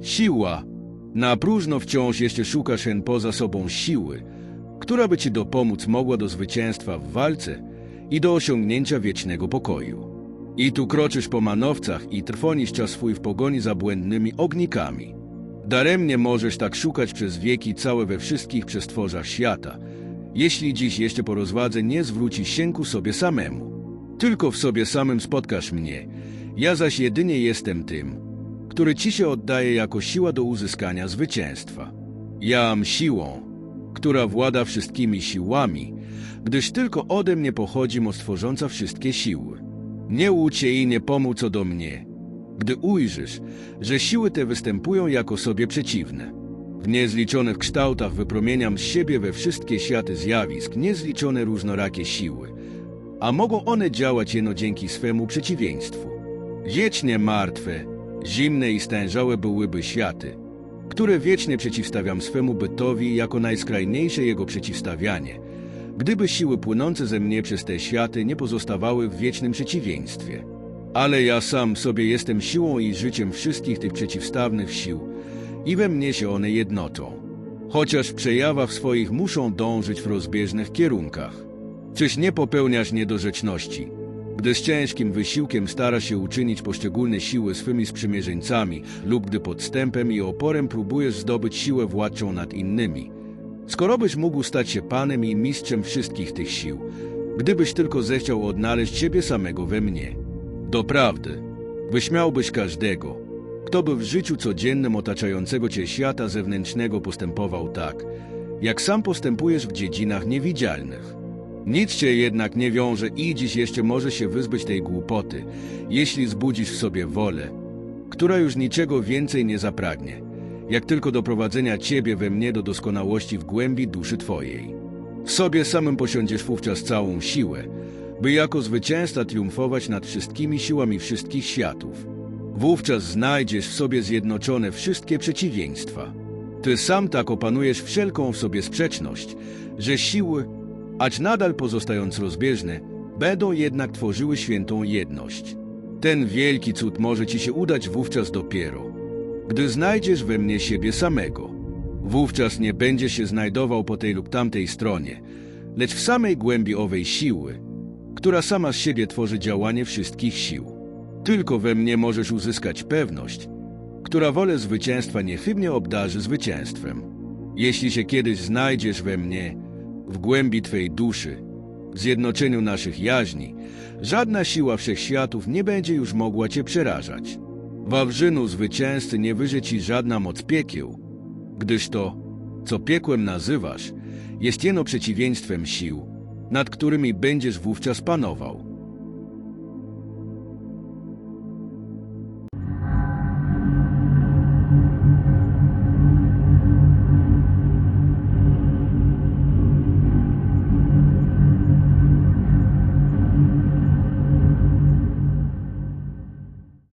Siła. Na próżno wciąż jeszcze szukasz hen poza sobą siły, która by ci dopomóc mogła do zwycięstwa w walce i do osiągnięcia wiecznego pokoju. I tu kroczysz po manowcach i trwonisz czas swój w pogoni za błędnymi ognikami. Daremnie możesz tak szukać przez wieki całe we wszystkich przestworzach świata, jeśli dziś jeszcze po rozwadze nie zwrócisz się ku sobie samemu. Tylko w sobie samym spotkasz mnie, ja zaś jedynie jestem tym, który ci się oddaje jako siła do uzyskania zwycięstwa. Jam siłą, która włada wszystkimi siłami, gdyż tylko ode mnie pochodzi moc tworząca wszystkie siły. Nie łudź i nie pomóc do mnie, gdy ujrzysz, że siły te występują jako sobie przeciwne. W niezliczonych kształtach wypromieniam z siebie we wszystkie światy zjawisk niezliczone różnorakie siły, a mogą one działać jeno dzięki swemu przeciwieństwu. Wiecznie martwe, zimne i stężałe byłyby światy, które wiecznie przeciwstawiam swemu bytowi jako najskrajniejsze jego przeciwstawianie, gdyby siły płynące ze mnie przez te światy nie pozostawały w wiecznym przeciwieństwie. Ale ja sam sobie jestem siłą i życiem wszystkich tych przeciwstawnych sił i we mnie się one jednoczą. Chociaż przejawa w swoich muszą dążyć w rozbieżnych kierunkach. Czyż nie popełniasz niedorzeczności, gdy z ciężkim wysiłkiem stara się uczynić poszczególne siły swymi sprzymierzeńcami lub gdy podstępem i oporem próbujesz zdobyć siłę władczą nad innymi? Skoro byś mógł stać się panem i mistrzem wszystkich tych sił, gdybyś tylko zechciał odnaleźć siebie samego we mnie. Doprawdy, wyśmiałbyś każdego, kto by w życiu codziennym otaczającego cię świata zewnętrznego postępował tak, jak sam postępujesz w dziedzinach niewidzialnych. Nic cię jednak nie wiąże i dziś jeszcze może się wyzbyć tej głupoty, jeśli zbudzisz w sobie wolę, która już niczego więcej nie zapragnie, jak tylko doprowadzenia ciebie we mnie do doskonałości w głębi duszy twojej. W sobie samym posiądziesz wówczas całą siłę, by jako zwycięzca triumfować nad wszystkimi siłami wszystkich światów. Wówczas znajdziesz w sobie zjednoczone wszystkie przeciwieństwa. Ty sam tak opanujesz wszelką w sobie sprzeczność, że siły, acz nadal pozostając rozbieżne, będą jednak tworzyły świętą jedność. Ten wielki cud może ci się udać wówczas dopiero, gdy znajdziesz we mnie siebie samego. Wówczas nie będziesz się znajdował po tej lub tamtej stronie, lecz w samej głębi owej siły, która sama z siebie tworzy działanie wszystkich sił. Tylko we mnie możesz uzyskać pewność, która wolę zwycięstwa niechybnie obdarzy zwycięstwem. Jeśli się kiedyś znajdziesz we mnie, w głębi Twej duszy, w zjednoczeniu naszych jaźni, żadna siła wszechświatów nie będzie już mogła Cię przerażać. Wawrzynu zwycięzcy nie wyże Ci żadna moc piekieł, gdyż to, co piekłem nazywasz, jest jeno przeciwieństwem sił, nad którymi będziesz wówczas panował.